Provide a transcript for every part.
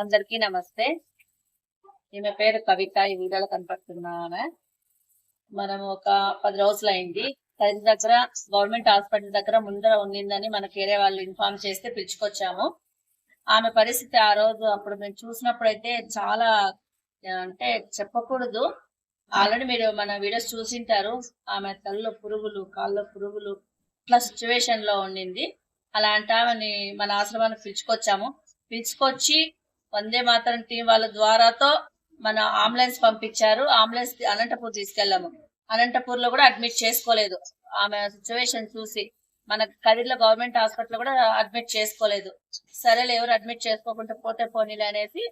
అందరికీ నమస్తే. ఈమె పేరు కవిత ఈ వీడియోలో కనపడుతున్నా ఆమె. మనం ఒక పది రోజులు అయింది తల్లి దగ్గర గవర్నమెంట్ హాస్పిటల్ దగ్గర ముందర ఉండిందని మనకి వేరే వాళ్ళు ఇన్ఫార్మ్ చేస్తే పిలుచుకొచ్చాము. ఆమె పరిస్థితి ఆ రోజు అప్పుడు మేము చూసినప్పుడు అయితే చాలా అంటే చెప్పకూడదు. ఆల్రెడీ మీరు మన వీడియోస్ చూసింటారు. ఆమె తల్లిలో పురుగులు కాళ్ళలో పురుగులు ఇట్లా సిచ్యువేషన్లో ఉండింది అలాంటి ఆమెని మన ఆశ్రమానికి పిలుచుకొచ్చాము. పిలుచుకొచ్చి వందే మాతరం టీం వాళ్ళ ద్వారాతో మన అంబులెన్స్ పంపించారు. అంబులెన్స్ అనంతపూర్ తీసుకెళ్ళాము. అనంతపూర్లో కూడా అడ్మిట్ చేసుకోలేదు. ఆమె సిచ్యువేషన్ చూసి మన కదిర్లో గవర్నమెంట్ హాస్పిటల్ కూడా అడ్మిట్ చేసుకోలేదు. సరేలే ఎవరు అడ్మిట్ చేసుకోకుండా పోతే పోనీలే అనేసి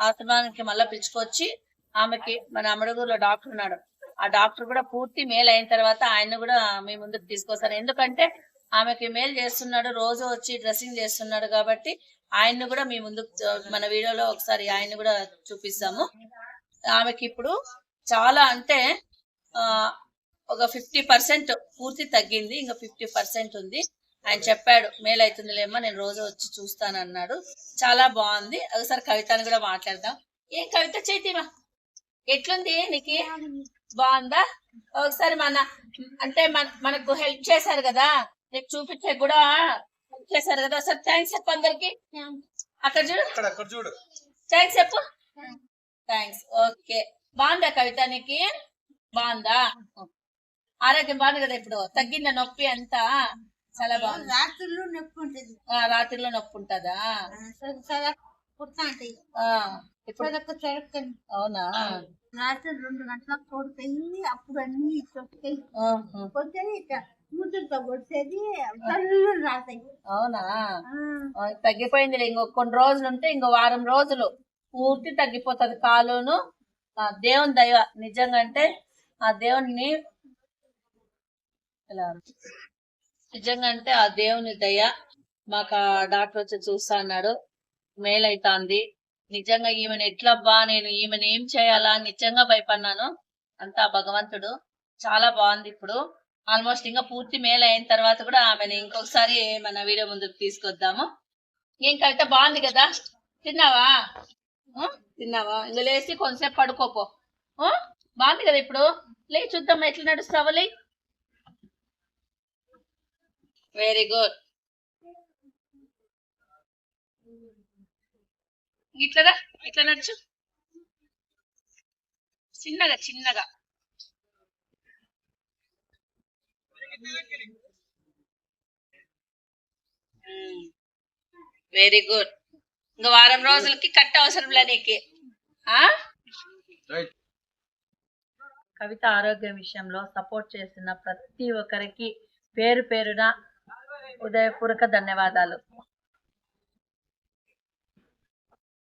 ఆశ్రమానికి మళ్ళీ పిలుచుకొచ్చి ఆమెకి మన అమడుగురులో డాక్టర్ ఉన్నాడు. ఆ డాక్టర్ కూడా పూర్తి మేలు అయిన తర్వాత ఆయన కూడా మీ ముందుకు తీసుకొస్తాను. ఎందుకంటే ఆమెకి మేలు చేస్తున్నాడు రోజు వచ్చి డ్రెస్సింగ్ చేస్తున్నాడు కాబట్టి ఆయన్ని కూడా మీ ముందుకు మన వీడియోలో ఒకసారి ఆయన్ని కూడా చూపిస్తాము. ఆమెకి ఇప్పుడు చాలా అంటే ఆ ఒక ఫిఫ్టీ పర్సెంట్ పూర్తి తగ్గింది ఇంకా ఫిఫ్టీ పర్సెంట్ ఉంది. ఆయన చెప్పాడు మేలు అవుతుందిలేమ్మా నేను రోజు వచ్చి చూస్తాను అన్నాడు చాలా బాగుంది. ఒకసారి కవితని కూడా మాట్లాడదాం. ఏం కవిత చేతివా? ఎట్లుంది? నీకు బాగుందా? ఒకసారి మన అంటే మన మనకు హెల్ప్ చేశారు కదా నీకు చూపించే కూడా చేశారు కదా ఒకసారి థ్యాంక్స్ చెప్పు అందరికి. అక్కడ చూడు. అక్కడ అక్కడ చూడు. థ్యాంక్స్ చెప్పు. థ్యాంక్స్ ఓకే బాగుందా కవిత నీకు? బాగుందా? ఆరోగ్యం బాగుంది కదా ఇప్పుడు? తగ్గిందా నొప్పి అంతా? చాలా బాగుంది. రాత్రులు నొప్పి ఉంటుంది. ఆ, రాత్రిలో నొప్పి ఉంటదా? ఇప్పుడు అవునా? రాత్రి రెండు గంటలకు కొడుతాయి అప్పుడు అన్ని తొక్కుతాయి కొడిసేది రాతాయి అవునా? తగ్గిపోయింది ఇంకో కొన్ని రోజులు ఉంటే ఇంకో వారం రోజులు పూర్తి తగ్గిపోతది కాలును. ఆ దేవుని దయ నిజంగా అంటే ఆ దేవుని నిజంగా అంటే ఆ దేవుని దయ మాకు డాక్టర్ వచ్చి చూస్తా అన్నాడు. మేలైతాంది. నిజంగా ఈమెను ఎట్లబ్బా నేను ఈమెను ఏం చేయాలా నిజంగా భయపడినాను అంతా భగవంతుడు. చాలా బాగుంది ఇప్పుడు. ఆల్మోస్ట్ ఇంకా పూర్తి మేలు అయిన తర్వాత కూడా ఆమెను ఇంకొకసారి మన వీడియో ముందుకు తీసుకొద్దాము. ఏం కవిత బాగుంది కదా? తిన్నావా? తిన్నావా? ఇంకా లేచి కొంతసేపు పడుకోపో. బాగుంది కదా ఇప్పుడు? లే చూద్దాం ఎట్లా నడుస్తావు లే. వెరీ గుడ్ ఇట్లరా? ఇట్లా నడుచు? చిన్నగా చిన్నగా. వెరీ గుడ్ ఇంకా వారం రోజులకి కట్ట అవసరంలే నీకు. ఆ? రైట్ కవిత ఆరోగ్య విషయంలో సపోర్ట్ చేసిన ప్రతి ఒక్కరికి పేరు పేరున ఉదయపూర్వక ధన్యవాదాలు.